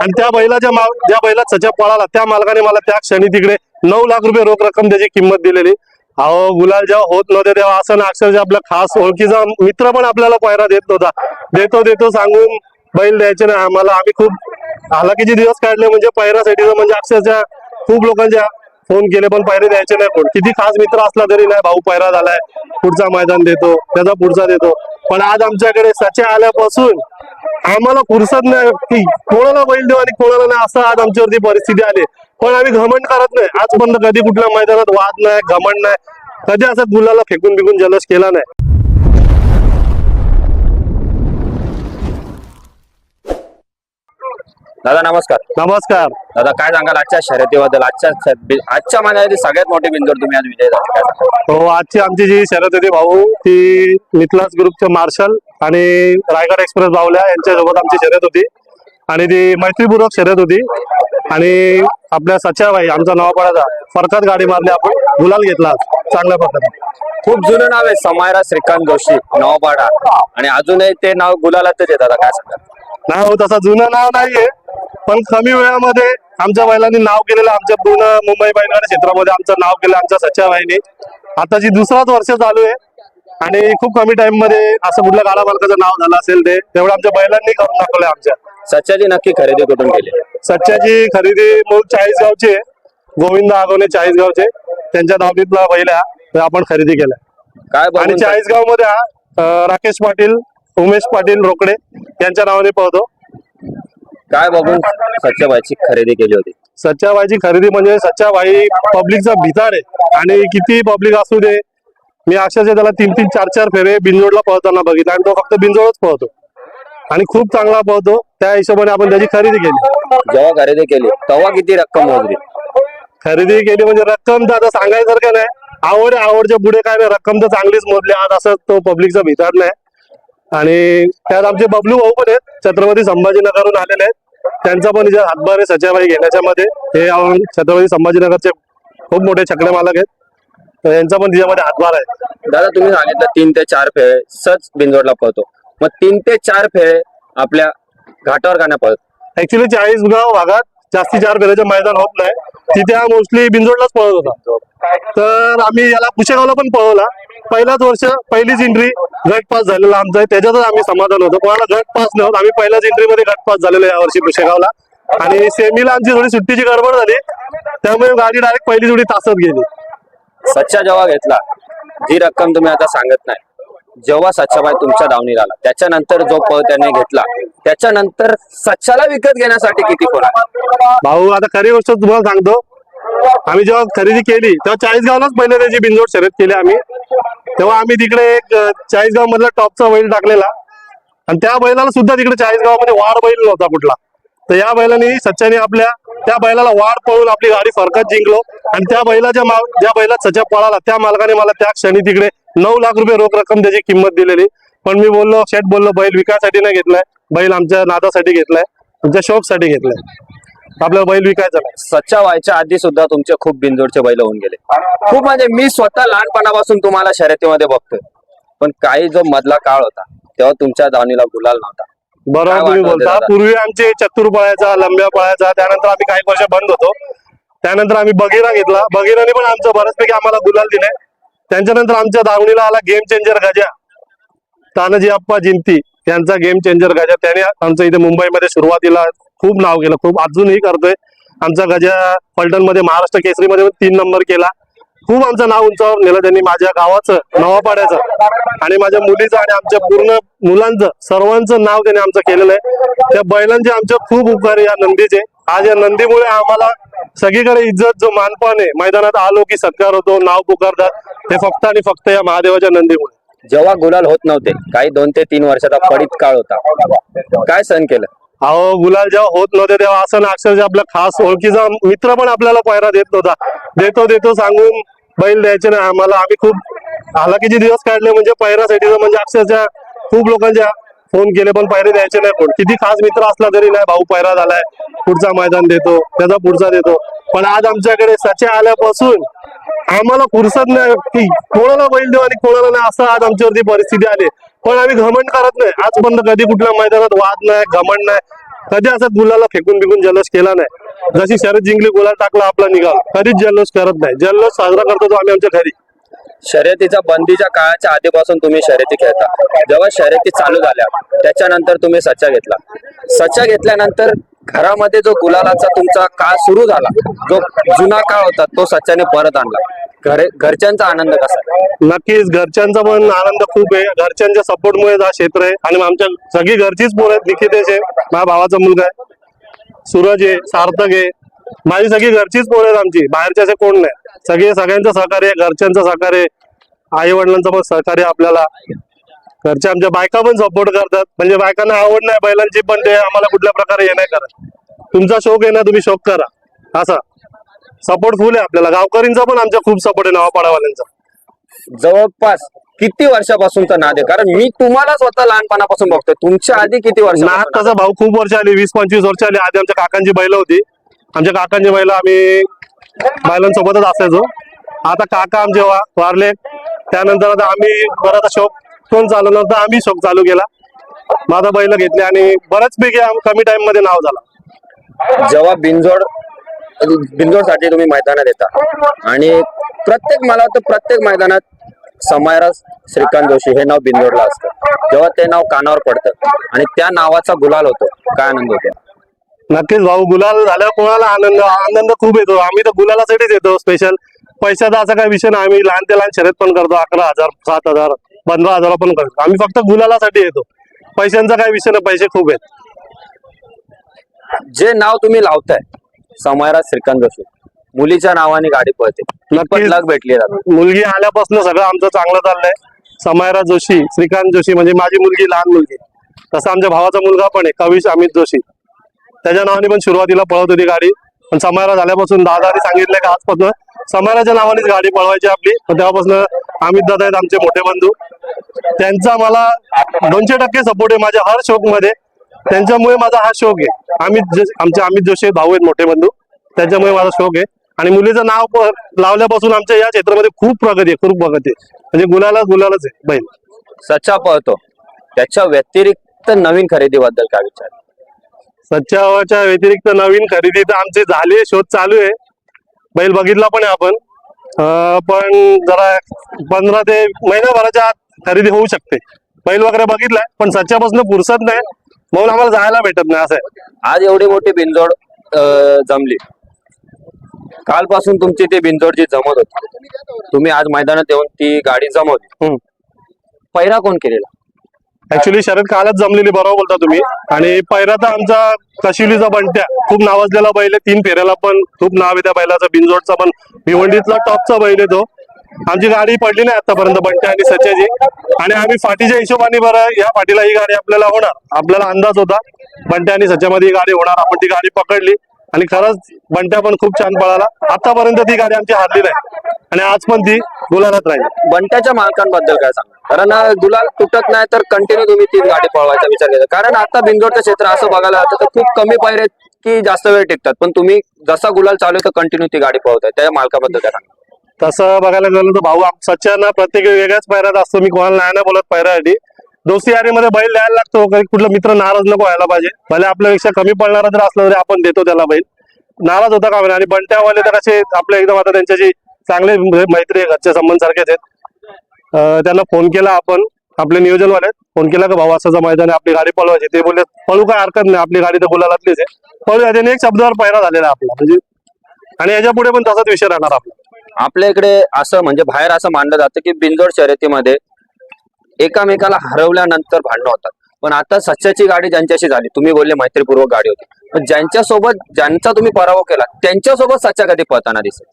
आणि त्या बैलाच्या ज्या बैला सच्या पळाला त्या मालकाने मला त्या क्षणी तिकडे नऊ लाख रुपये रोख रक्कम त्याची किंमत दिलेली. अहो गुलाल जेव्हा होत नव्हते तेव्हा असं ना अक्षरशः आपला खास ओळखीचा मित्र पण आपल्याला पायरा देत नव्हता. देतो देतो सांगून बैल द्यायचे नाही आम्हाला आम्ही खूप हालाकीचे दिवस काढले म्हणजे पायऱ्यासाठी म्हणजे अक्षरशः खूप लोकांच्या फोन केले पण पायरे द्यायचे नाही कोण. किती खास मित्र असला तरी नाही भाऊ पायरा झालाय पुढचा मैदान देतो त्याचा पुढचा देतो. पण आज आमच्याकडे सचे आल्यापासून आम्हाला फुरसत नाही. की कोणाला बैल देऊ आणि कोणाला नाही असं आज आमच्यावरती परिस्थिती आली. पण आम्ही घमंड करत नाही. आजपर्यंत कधी कुठल्या मैदानात वाद नाही घमंड नाही. कधी असं गुलाला फेकून बिकून जलस केला नाही. दादा नमस्कार. नमस्कार. दादा काय सांगाल आजच्या शर्यतीबद्दल? आजच्या आजच्या माझ्यासाठी सगळ्यात मोठी बिंदूर तुम्ही आज विजय झाले? हो आजची आमची जी शर्यत होती भाऊ ती मिथलास ग्रुपचे मार्शल आणि रायगड एक्सप्रेस बावल्या यांच्यासोबत आमची शर्यत होती. आणि ती मैत्रीपूर्वक शर्यत होती. आणि आपल्या सच्याबाई आमचा नवापाडाचा फरकात गाडी मारली आपण. गुलाल घेतला चांगल्या प्रकारे. खूप जुनं नाव आहे समायरा श्रीकांत जोशी नवपाडा. आणि अजूनही ते नाव गुलालातच आहे दादा काय सांगाल? नाही हो तसं जुनं नाव नाहीये. पण कमी वेळामध्ये आमच्या बैलांनी नाव केलेलं आमच्या पूर्ण मुंबई बैलगाडी क्षेत्रामध्ये आमचं नाव केलं आमच्या सच्याबाईने आता जी दुसराच वर्ष चालू आहे आणि खूप कमी टाइममध्ये असं कुठल्या गाडा मालकाचं नाव झालं असेल ते तेवढं आमच्या बैलांनी करून दाखवलंय आमच्या. सच्याची नक्की खरेदी कुठून केली? सच्याची खरेदी मूळ चाळीसगावची आहे. गोविंद आगवणे चाळीसगावचे. त्यांच्या धावणीतला बैल आपण खरेदी केलाय. काय आणि चाळीसगावमध्ये राकेश पाटील उमेश पाटील रोकडे यांच्या नावाने पळतो. काय बघून सच्याबाईची खरेदी केली होती. सच्चाबाईची खरेदी म्हणजे सच्चाबाई पब्लिकचा भिताड आहे. आणि किती पब्लिक असू दे मी अक्षरशः त्याला तीन तीन चार चार फेरे बिंजोडला पळताना बघितलं आणि तो फक्त बिंजोडच पळतो. आणि खूप चांगला पळतो. त्या हिशोबाने आपण त्याची खरेदी केली. जेव्हा खरेदी केली तेव्हा किती रक्कम मोजली खरेदी केली म्हणजे रक्कम तर आता सांगायसारखं नाही. आवड आवडच्या पुढे काय नाही. रक्कम तर चांगलीच मोजली. आज असं तो पब्लिकचा भिताड नाही. आणि त्यात आमचे बबलू भाऊ पण आहेत. छत्रपती संभाजीनगरहून आलेले आहेत. त्यांचा पण इथे हातभार आहे सच्याबाई घेण्याच्या मध्ये. हे छत्रपती संभाजीनगरचे खूप मोठे छकडे मालक आहेत. तर यांचा पण तिच्यामध्ये हातभार आहे. दादा तुम्ही सांगितलं तीन ते चार फेरे सच बिंजोडला पळतो. मग तीन ते चार फेरे आपल्या घाटावर नाही पळत? ऍक्च्युली चाळीसगाव भागात जास्ती चार फेऱ्याचे मैदान होत नाही. तिथे हा मोस्टली बिंजोडलाच पळत होता. तर आम्ही याला पुशेगावला पण पळवला. पहिलाच वर्ष पहिलीच एंट्री गट पास झालेला आमचा. आहे त्याच्यातच आम्ही समाधान होतो. कोणाला गट पास नव्हतं. आम्ही पहिल्याच एंट्रीमध्ये गट पास झालेलो या वर्षी पुशेगावला. आणि सेमीला आमची थोडी सुट्टीची गडबड झाली. त्यामुळे गाडी डायरेक्ट पहिली जोडी तासात गेली. सच्चा जेव्हा घेतला. जी रक्कम तुम्ही आता सांगत नाही. जेव्हा सच्चाबाई तुमच्या दावणीला आला त्याच्यानंतर जो पळ त्याने घेतला त्याच्यानंतर सच्चाला विकत घेण्यासाठी किती कोण आहे भाऊ आता खरी गोष्ट तुम्हाला सांगतो. आम्ही जेव्हा खरेदी केली तेव्हा चाळीसगावलाच पहिले त्याची बिनजोड शर्यत केली आम्ही. तेव्हा आम्ही तिकडे एक चाळीसगाव मधला टॉपचा बैल टाकलेला. आणि त्या बैलाला सुद्धा तिकडे चाळीसगावमध्ये वाढ बैल नव्हता कुठला. तर या बैलाने सच्याने आपल्या त्या बैलाला वाढ पळून आपली गाडी फरकत जिंकलो. आणि त्या बैलाच्या ज्या बैलात सच्या पळाला त्या मालकाने मला त्या क्षणी तिकडे नऊ लाख रुपये रोख रक्कम त्याची किंमत दिलेली. पण मी बोललो शेठ बोललो बैल विकायसाठी नाही घेतलाय. बैल आमच्या नादासाठी घेतलाय. आमच्या शौकसाठी घेतलाय. आपल्याला बैल विकायचा नाही. सच्चा व्हायच्या आधी सुद्धा तुमचे खूप बिंजोडचे बैल होऊन गेले. खूप म्हणजे मी स्वतः लहानपणापासून तुम्हाला शर्यतीमध्ये बघतोय. पण काही जो मधला काळ होता तेव्हा तुमच्या दावणीला गुलाल नव्हता. बरोबर तुम्ही बोलता? पूर्वी आमचे चतुर पळायचा लंब्या पळायचा त्यानंतर आम्ही काही वर्ष बंद होतो. त्यानंतर आम्ही बगीरा घेतला. बगीराने पण आमचं बऱ्याचपैकी आम्हाला गुलाल दिले. त्यांच्यानंतर आमच्या दावणीला आला गेम चेंजर गाजा. तानाजी अप्पा जिंती यांचा गेम चेंजर गजा. त्याने आमच्या इथे मुंबईमध्ये सुरुवातीला खूप नाव केलं. खूप अजूनही करतोय. आमचा गजा फलटणमध्ये महाराष्ट्र केसरीमध्ये तीन नंबर केला. खूप आमचं नाव उंचावर नेलं त्यांनी. माझ्या गावाचं नवापाड्याचं आणि माझ्या मुलीचं आणि आमच्या पूर्ण मुलांचं सर्वांचं नाव त्याने आमचं केलेलं आहे. त्या बैलांचे आमच्या खूप उपकार या नंदीचे. आज या नंदीमुळे आम्हाला सगळीकडे इज्जत जो मानपान आहे मैदानात आलो की सत्कार होतो नाव पुकारतात हे फक्त आणि फक्त या महादेवाच्या नंदीमुळे. जेव्हा गुलाल होत नव्हते काही दोन ते तीन वर्षाचा पडीत काळ होता. काय सहन केलं? अहो गुलाल जेव्हा होत नव्हते तेव्हा असं ना अक्षरशः आपला खास ओळखीचा मित्र पण आपल्याला पायरा देत नव्हता. देतो देतो सांगून बैल द्यायचे नाही आम्हाला आम्ही खूप हालाकीचे दिवस काढले म्हणजे पायऱ्यासाठी म्हणजे अक्षरशः खूप लोकांच्या फोन केले पण पायरे द्यायचे नाही कोण किती खास मित्र असला तरी नाही भाऊ पायरा झालाय पुढचा मैदान देतो त्याचा पुढचा देतो. पण आज आमच्याकडे सचे आल्यापासून आम्हाला फुरसत नाही की कोणाला बैल देऊ आणि कोणाला नाही असं आज आमच्यावरती परिस्थिती आली. पण आम्ही घमंड करत नाही. आजपर्यंत कधी कुठल्या मैदानात वाद नाही घमंड नाही. कधी असं गुलाला फेकून बिकून जल्लोष केला नाही. जशी शरद जिंकली गुलाल टाकला आपला निघाल कधीच जल्लोष करत नाही. जल्लोष साजरा करतो तो आम्ही आमच्या घरी. शर्यतीच्या बंदीच्या काळाच्या आधीपासून तुम्ही शर्यती खेळता. जेव्हा शर्यती चालू झाल्या त्याच्यानंतर तुम्ही सच्चा घेतला. सच्चा घेतल्यानंतर घरामध्ये जो गुलालाचा तुमचा काळ सुरू झाला जो जुना काळ होता तो सच्चाने परत आणला. घरे घरच्यांचा आनंद कसा? नक्कीच घरच्यांचा पण आनंद खूप आहे. घरच्यांच्या सपोर्टमुळे हा क्षेत्र आहे. आणि आमच्या सगळी घरचीच पोरं आहेत निकितेश आहे माझ्या भावाचा मुलगा आहे. सूरज आहे सार्थक आहे. माझी सगळी घरचीच पोरं आहेत आमची. बाहेरचे असे कोण नाही. सगळे सगळ्यांचं सहकार्य घरच्यांचं सहकार्य आई वडिलांचं पण सहकार्य आपल्याला. घरच्या आमच्या बायका पण सपोर्ट करतात. म्हणजे बायकांना आवड नाही बैलांची पण ते आम्हाला कुठल्या प्रकारे हे नाही करत. तुमचा शौक आहे ना तुम्ही शौक करा. असा. सपोर्ट फुल आहे आपल्याला. गावकरींचा पण आमच्या खूप सपोर्ट आहे नवापाडावाल्यांचा. जवळपास किती वर्षापासूनचा नाद आहे? कारण मी तुम्हाला स्वतः लहानपणापासून बघतोय. तुमच्या आधी किती वर्ष नाद तसा भाऊ खूप वर्ष आली वीस पंचवीस वर्ष आली. आधी आमच्या काकांची बैल होती. आमच्या काकांची बैला आम्ही बैलांसोबतच असायचो. आता काका आमचे वारले. त्यानंतर आता आम्ही बराच शौक कोण चालवला तर आम्ही शौक चालू केला. माझा बैल घेतले आणि बऱ्याचपैकी आम- कमी टाइममध्ये नाव झाला. जेव्हा बिनजोड बिनजोडसाठी तुम्ही मैदानात येता. आणि प्रत्येक मला वाटतं प्रत्येक मैदानात समायरा श्रीकांत जोशी हे नाव बिनजोडला असतं. जेव्हा ते नाव कानावर पडतं. आणि त्या नावाचा गुलाल होतो. काय आनंद होतो? नक्कीच भाऊ गुलाल झाल्यावर कोणाला आनंद आनंद खूप येतो. आम्ही तर गुलालासाठीच येतो स्पेशल पैशाचा असा काही विषय नाही. आम्ही लहान ते लहान शर्यत पण करतो. अकरा हजार सात हजार पंधरा हजार पण करतो. आम्ही फक्त गुलालासाठी येतो. पैशांचा काही विषय नाही. पैसे खूप आहेत. जे नाव तुम्ही लावताय समायरा श्रीकांत जोशी मुलीच्या नावाने गाडी पळते. लग भेटली मुलगी आल्यापासून सगळं आमचं चांगलं चाललंय. समायरा जोशी श्रीकांत जोशी म्हणजे माझी मुलगी लहान मुलगी. तसं आमच्या भावाचा मुलगा पण आहे कविश अमित जोशी. त्याच्या नावाने पण सुरुवातीला पळवत होती गाडी. पण समारा झाल्यापासून दादाने सांगितलं की आजपासून समाराच्या नावानेच गाडी पळवायची आपली. पण तेव्हापासून अमित दादा आहेत आमचे मोठे बंधू. त्यांचा मला दोनशे टक्के सपोर्ट आहे माझ्या हर शोकमध्ये. त्यांच्यामुळे माझा हा शौक आहे. अमित आमचे अमित जोशी भाऊ आहेत मोठे बंधू. त्यांच्यामुळे माझा शौक आहे. आणि मुलीचं नाव लावल्यापासून आमच्या या क्षेत्रामध्ये खूप प्रगती आहे खूप प्रगती आहे. म्हणजे गुलालाच गुलालच आहे बहीण सच्चा पळतो. त्याच्या व्यतिरिक्त नवीन खरेदीबद्दल काय विचार? सच्चाच्या व्यतिरिक्त नवीन खरेदी तर आमचे झाले शोध चालू आहे. बैल बघितला पण आहे आपण. पण जरा पंधरा ते महिन्याभराच्या आत खरेदी होऊ शकते. बैल वगैरे बघितलाय पण सच्च्यापासून पुरसत नाही. म्हणून आम्हाला जायला भेटत नाही असं आहे. आज एवढी मोठी बिनजोड अं, जमली. कालपासून तुमची ती बिनजोड जी जमत होती तुम्ही आज मैदानात येऊन ती गाडी जमवली. हम्म. पहिरा कोण केलेला? ऍक्च्युली शरद कालच जमलेली बरोबर बोलता तुम्ही. आणि पहिला तर आमचा कशिवलीचा बंट्या खूप नावाजलेला बैल आहे तीन फेऱ्याला पण खूप नाव आहे त्या बैलाचा बिनजोडचा पण. भिवंडीतला टॉपचा बैल आहे तो. आमची गाडी पडली नाही आतापर्यंत बंट्या आणि सच्याची. आणि आम्ही फाटीच्या हिशोबाने बरं या फाटीला ही गाडी आपल्याला होणार. आपल्याला अंदाज होता बंट्या आणि सच्यामध्ये ही गाडी होणार. आपण ती गाडी पकडली. आणि खरंच बंट्या पण खूप छान पळाला. आतापर्यंत ती गाडी आमची हारली नाही. आणि आज पण ती गुलालात राहील. बंट्याच्या मालकांबद्दल काय सांगा कारण गुलाल तुटत नाही तर कंटिन्यू तुम्ही ती गाडी पळवायचा विचार केला. कारण आता बिनजोडचं क्षेत्र असं बघायला जातं तर खूप कमी पायरे की जास्त वेळ टिकतात. पण तुम्ही जसा गुलाल चालू आहे तर कंटिन्यू ती गाडी पळवताय. त्या मालकाबद्दल काय सांगा तसं बघायला गेलं तर भाऊ आम- सच्चाना प्रत्येक वेगळ्याच पैरात असतो. मी कोणाला नाही नाही बोलत पैरासाठी दोस्ती यारीमध्ये बैल द्यायला लागतो काही कुठला मित्र नाराज नको व्हायला पाहिजे. भले आपल्यापेक्षा कमी पडणारा जर असला तरी आपण देतो त्याला बैल. नाराज होता का आणि बंट्यावाले तर असे आपले एकदम आता त्यांच्याशी चांगले म्हणजे मैत्री आहे घरच्या संबंध सारखेच आहेत त्यांना फोन केला आपण आपले नियोजनवाले फोन केला का भाऊ असं मैदान आहे, आपली गाडी पळवायची. ते बोलले पळू काय हरकत नाही आपली गाडी तर गुलालातलीच आहे. पळू त्याने एक शब्दावर पहिला झालेला आपला. म्हणजे आणि याच्यापुढे पण तसाच विषय राहणार आपला. आपल्या इकडे असं म्हणजे बाहेर असं मानलं जातं की बिनगड शर्यतीमध्ये एकामेकाला हरवल्यानंतर भांडणं होतात. पण आता सच्चाची गाडी ज्यांच्याशी झाली तुम्ही बोलले मैत्रीपूर्वक गाडी होती. पण ज्यांच्यासोबत ज्यांचा तुम्ही पराभव केला त्यांच्यासोबत सच्चा कधी पळताना दिसेल?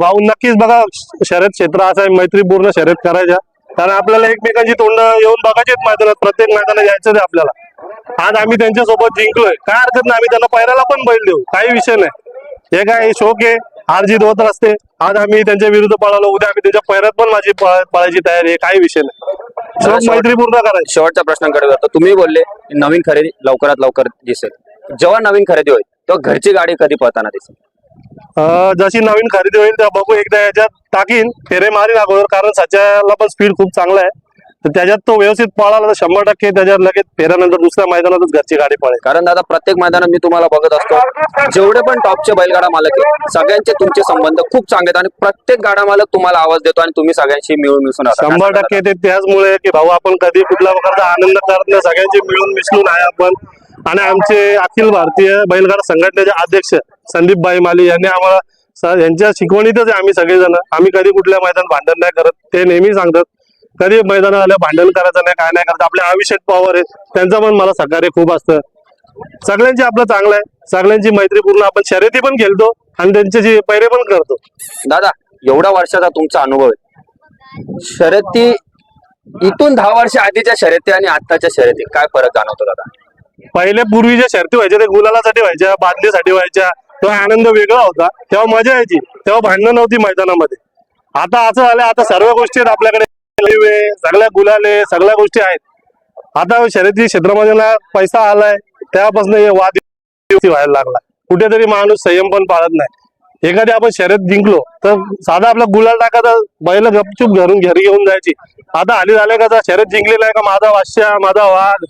भाऊ नक्कीच बघा शर्यत क्षेत्र असं मैत्रीपूर्ण शर्यत करायच्या कारण आपल्याला एकमेकांची तोंड येऊन बघायचीच मैदानात प्रत्येक मैदानात यायचं आहे आपल्याला. आज आम्ही त्यांच्यासोबत जिंकलोय. काय हरकत नाही आम्ही त्यांना पहिल्याला पण बैल देऊ. काही विषय नाही. हे काय शोक आहे? हार जीत होत असते. आज आम्ही त्यांच्या विरुद्ध पळालो. उद्या आम्ही त्यांच्या पैऱ्यात पण माझी पळ- पळायची तयारी आहे. काही विषय नाही. मैत्रीपूर्ण करायची. शेवटच्या प्रश्नांकडे जातो. तुम्ही बोलले नवीन खरेदी लवकरात लवकर दिसेल. जेव्हा नवीन खरेदी होईल तेव्हा घरची गाडी कधी पळताना दिसेल? जशी नवीन खरेदी होईल तेव्हा बघू. एकदा याच्यात टाकीन. फेरे मारीन अगोदर कारण सच्याला पण स्पीड खूप चांगला आहे. तर त्याच्यात तो व्यवस्थित पळाला तर शंभर टक्के त्याच्यात लगेच फेऱ्यानंतर दुसऱ्या मैदानातच घरची गाडी पळेल. कारण दादा प्रत्येक मैदानात मी तुम्हाला बघत असतो जेवढे पण टॉपचे बैलगाडा मालक आहेत सगळ्यांचे तुमचे संबंध खूप चांगले आहेत आणि प्रत्येक गाडा मालक तुम्हाला आवाज देतो आणि तुम्ही सगळ्यांशी मिळून मिसळून. शंभर टक्के ते त्याचमुळे की भाऊ आपण कधी कुठल्या प्रकारचा आनंद करत नाही सगळ्यांचे मिळून मिसळून आहे आपण. आणि आमचे अखिल भारतीय बैलगाडा संघटनेचे अध्यक्ष संदीप भाई माली यांनी आम्हाला यांच्या शिकवणीतच आहे आम्ही सगळेजण. आम्ही कधी कुठल्या मैदान भांडण नाही करत. ते नेहमी सांगतात कधी मैदान आल्या भांडण करायचं नाही काय नाही करत. आपले अभिषेक पवार आहेत त्यांचं पण मला सहकार्य खूप असतं. सगळ्यांची आपलं चांगलं आहे. सगळ्यांची मैत्रीपूर्ण आपण शर्यती पण खेळतो आणि त्यांच्याशी पैरे पण करतो. दादा एवढ्या वर्षाचा तुमचा अनुभव आहे. शर्यती इथून दहा वर्ष आधीच्या शर्यती आणि आत्ताच्या शर्यती काय फरक जाणवतो दादा? पहिले पूर्वीच्या शर्ती व्हायच्या ते गुलालासाठी व्हायच्या बादलीसाठी व्हायच्या तेव्हा आनंद वेगळा होता. तेव्हा मजा यायची तेव्हा भांडणं नव्हती मैदानामध्ये. आता असं झालं आता सर्व गोष्टी आहेत आपल्याकडे. सगळ्या गुलाले सगळ्या गोष्टी आहेत. आता शर्यती क्षेत्रामध्ये पैसा आलाय तेव्हापासून हे वाद व्हायला लागला. कुठेतरी माणूस संयम पण पाळत नाही. एखादी आपण शर्यत जिंकलो तर साधा आपला गुलाल टाकायचा बैल गपचूप घरून घरी घेऊन जायची. आता आली झाले का शर्यत जिंकलेला आहे का माझा वाश्या माझा वाघ